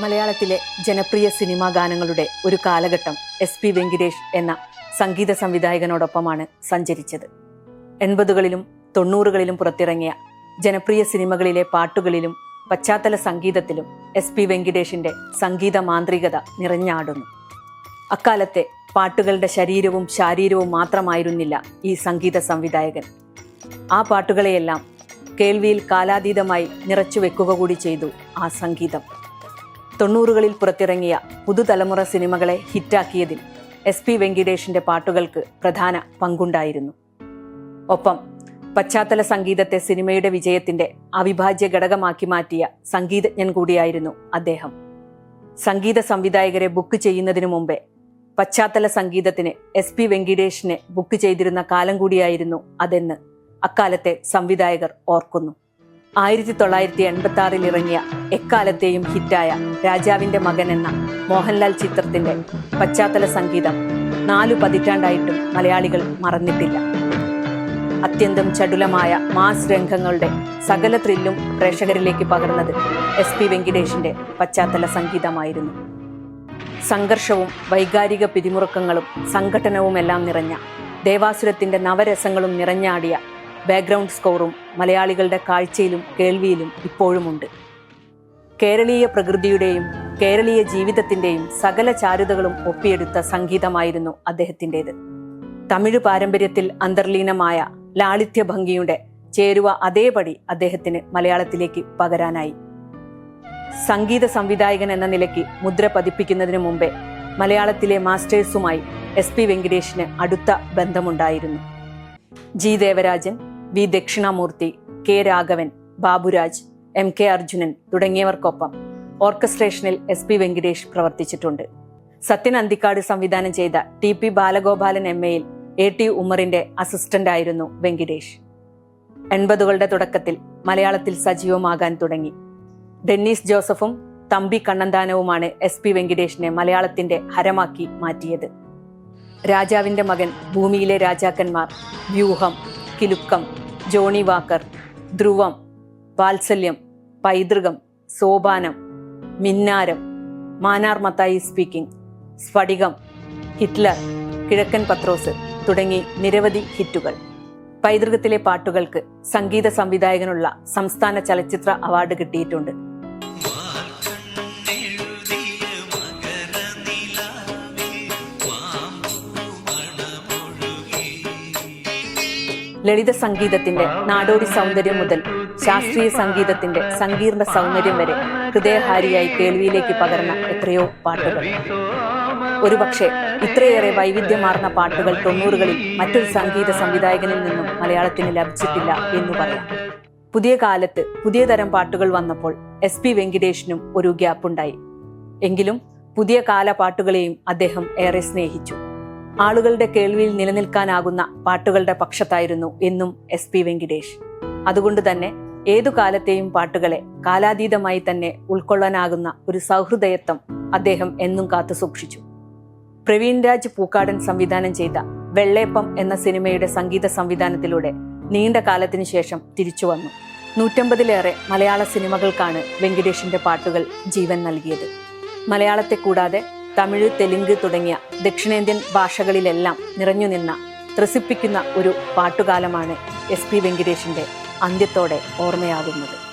മലയാളത്തിലെ ജനപ്രിയ സിനിമാ ഗാനങ്ങളുടെ ഒരു കാലഘട്ടം എസ് പി വെങ്കിടേഷ് എന്ന സംഗീത സംവിധായകനോടൊപ്പമാണ് സഞ്ചരിച്ചത്. എൺപതുകളിലും തൊണ്ണൂറുകളിലും പുറത്തിറങ്ങിയ ജനപ്രിയ സിനിമകളിലെ പാട്ടുകളിലും പശ്ചാത്തല സംഗീതത്തിലും എസ് പി വെങ്കിടേഷിന്റെ സംഗീത മാന്ത്രികത നിറഞ്ഞാടുന്നു. അക്കാലത്തെ പാട്ടുകളുടെ ശരീരവും ശാരീരവും മാത്രമായിരുന്നില്ല ഈ സംഗീത സംവിധായകൻ. ആ പാട്ടുകളെയെല്ലാം കേൾവിയിൽ കാലാതീതമായി നിറച്ചു വെക്കുക കൂടി ചെയ്തു ആ സംഗീതം. തൊണ്ണൂറുകളിൽ പുറത്തിറങ്ങിയ പുതുതലമുറ സിനിമകളെ ഹിറ്റാക്കിയതിൽ എസ് പി വെങ്കിടേഷിന്റെ പാട്ടുകൾക്ക് പ്രധാന പങ്കുണ്ടായിരുന്നു. ഒപ്പം പശ്ചാത്തല സംഗീതത്തെ സിനിമയുടെ വിജയത്തിന്റെ അവിഭാജ്യ ഘടകമാക്കി മാറ്റിയ സംഗീതജ്ഞൻ കൂടിയായിരുന്നു അദ്ദേഹം. സംഗീത സംവിധായകരെ ബുക്ക് ചെയ്യുന്നതിനു മുമ്പേ പശ്ചാത്തല സംഗീതത്തിന് എസ് പി വെങ്കിടേഷിനെ ബുക്ക് ചെയ്തിരുന്ന കാലം കൂടിയായിരുന്നു അതെന്ന് അക്കാലത്തെ സംവിധായകർ ഓർക്കുന്നു. ആയിരത്തി തൊള്ളായിരത്തി എൺപത്തി ആറിൽ ഇറങ്ങിയ എക്കാലത്തെയും ഹിറ്റായ രാജാവിന്റെ മകൻ എന്ന മോഹൻലാൽ ചിത്രത്തിന്റെ പശ്ചാത്തല സംഗീതം നാലു പതിറ്റാണ്ടായിട്ടും മലയാളികൾ മറന്നിട്ടില്ല. അത്യന്തം ചടുലമായ മാസ് രംഗങ്ങളുടെ സകല ത്രില്ലും പ്രേക്ഷകരിലേക്ക് പകർന്നത് എസ് പി വെങ്കിടേഷിന്റെ പശ്ചാത്തല സംഗീതമായിരുന്നു. സംഘർഷവും വൈകാരിക പിരിമുറുക്കങ്ങളും സംഘട്ടനവുമെല്ലാം നിറഞ്ഞ ദേവാസുരത്തിന്റെ നവരസങ്ങളും നിറഞ്ഞാടിയ ബാക്ക്ഗ്രൗണ്ട് സ്കോറും മലയാളികളുടെ കാഴ്ചയിലും കേൾവിയിലും ഇപ്പോഴുമുണ്ട്. കേരളീയ പ്രകൃതിയുടെയും കേരളീയ ജീവിതത്തിന്റെയും സകല ചാരുതകളും ഒപ്പിയെടുത്ത സംഗീതമായിരുന്നു അദ്ദേഹത്തിന്റെത്. തമിഴ് പാരമ്പര്യത്തിൽ അന്തർലീനമായ ലാളിത്യ ഭംഗിയുടെ ചേരുവ അതേപടി അദ്ദേഹത്തിന് മലയാളത്തിലേക്ക് പകരാനായി. സംഗീത സംവിധായകൻ എന്ന നിലയ്ക്ക് മുദ്ര പതിപ്പിക്കുന്നതിന് മുമ്പേ മലയാളത്തിലെ മാസ്റ്റേഴ്സുമായി എസ് പി വെങ്കിടേഷിന് അടുത്ത ബന്ധമുണ്ടായിരുന്നു. G Devarajan V Dakshinamoorthy K Raghavan Baburaj M K Arjunan തുടങ്ങിയവർക്കൊപ്പം ഓർക്കസ്ട്രേഷനിൽ എസ് പി വെങ്കിടേഷ് പ്രവർത്തിച്ചിട്ടുണ്ട്. സത്യൻ അന്തിക്കാട് സംവിധാനം ചെയ്ത ടി പി ബാലഗോപാലൻ എം എയിൽ എ ടി ഉമ്മറിന്റെ അസിസ്റ്റന്റ് ആയിരുന്നു വെങ്കിടേഷ്. എൺപതുകളുടെ തുടക്കത്തിൽ മലയാളത്തിൽ സജീവമാകാൻ തുടങ്ങി. ഡെന്നീസ് ജോസഫും തമ്പി കണ്ണന്താനവുമാണ് എസ് പി വെങ്കിടേഷിനെ മലയാളത്തിന്റെ ഹരമാക്കി മാറ്റിയത്. രാജാവിന്റെ മകൻ ഭൂമിയിലെ രാജാക്കന്മാർ വ്യൂഹം കിലുക്കം ജോണി വാക്കർ ധ്രുവം വാത്സല്യം പൈതൃകം സോപാനം മിന്നാരം മാനാർ മത്തായി സ്പീക്കിംഗ് സ്ഫടികം ഹിറ്റ്ലർ കിഴക്കൻ പത്രോസ് തുടങ്ങി നിരവധി ഹിറ്റുകൾ. പൈതൃകത്തിലെ പാട്ടുകൾക്ക് സംഗീത സംവിധായകനുള്ള സംസ്ഥാന ചലച്ചിത്ര അവാർഡ് കിട്ടിയിട്ടുണ്ട്. ലളിത സംഗീതത്തിന്റെ നാടോടി സൗന്ദര്യം മുതൽ ശാസ്ത്രീയ സംഗീതത്തിന്റെ സങ്കീർണ സൗന്ദര്യം വരെ ഹൃദയഹാരിയായി കേൾവിയിലേക്ക് പകർന്ന എത്രയോ പാട്ടുകൾ. ഒരുപക്ഷെ ഇത്രയേറെ വൈവിധ്യമാർന്ന പാട്ടുകൾ തൊണ്ണൂറുകളിൽ മറ്റൊരു സംഗീത സംവിധായകനിൽ നിന്നും മലയാളത്തിന് ലഭിച്ചിട്ടില്ല എന്ന് പറയാം. പുതിയ കാലത്ത് പുതിയ തരം പാട്ടുകൾ വന്നപ്പോൾ എസ് പി വെങ്കിടേഷിനും ഒരു ഗ്യാപ്പുണ്ടായി. എങ്കിലും പുതിയ കാല പാട്ടുകളെയും അദ്ദേഹം ഏറെ സ്നേഹിച്ചു. ആളുകളുടെ കേൾവിയിൽ നിലനിൽക്കാനാകുന്ന പാട്ടുകളുടെ പക്ഷത്തായിരുന്നു എന്നും എസ് പി വെങ്കിടേഷ്. അതുകൊണ്ട് തന്നെ ഏതു കാലത്തെയും പാട്ടുകളെ കാലാതീതമായി തന്നെ ഉൾക്കൊള്ളാനാകുന്ന ഒരു സൗഹൃദയത്വം അദ്ദേഹം എന്നും കാത്തു സൂക്ഷിച്ചു. പ്രവീൺ രാജ് പൂക്കാടൻ സംവിധാനം ചെയ്ത വെള്ളേപ്പം എന്ന സിനിമയുടെ സംഗീത സംവിധാനത്തിലൂടെ നീണ്ട കാലത്തിനു ശേഷം തിരിച്ചു വന്നു. നൂറ്റമ്പതിലേറെ മലയാള സിനിമകൾക്കാണ് വെങ്കിടേഷിന്റെ പാട്ടുകൾ ജീവൻ നൽകിയത്. മലയാളത്തെ കൂടാതെ തമിഴ് തെലുങ്ക് തുടങ്ങിയ ദക്ഷിണേന്ത്യൻ ഭാഷകളിലെല്ലാം നിറഞ്ഞു നിന്ന ത്രസിപ്പിക്കുന്ന ഒരു പാട്ടുകാലമാണ് എസ് പി വെങ്കിടേഷിന്റെ അന്ത്യത്തോടെ ഓർമ്മയാകുന്നത്.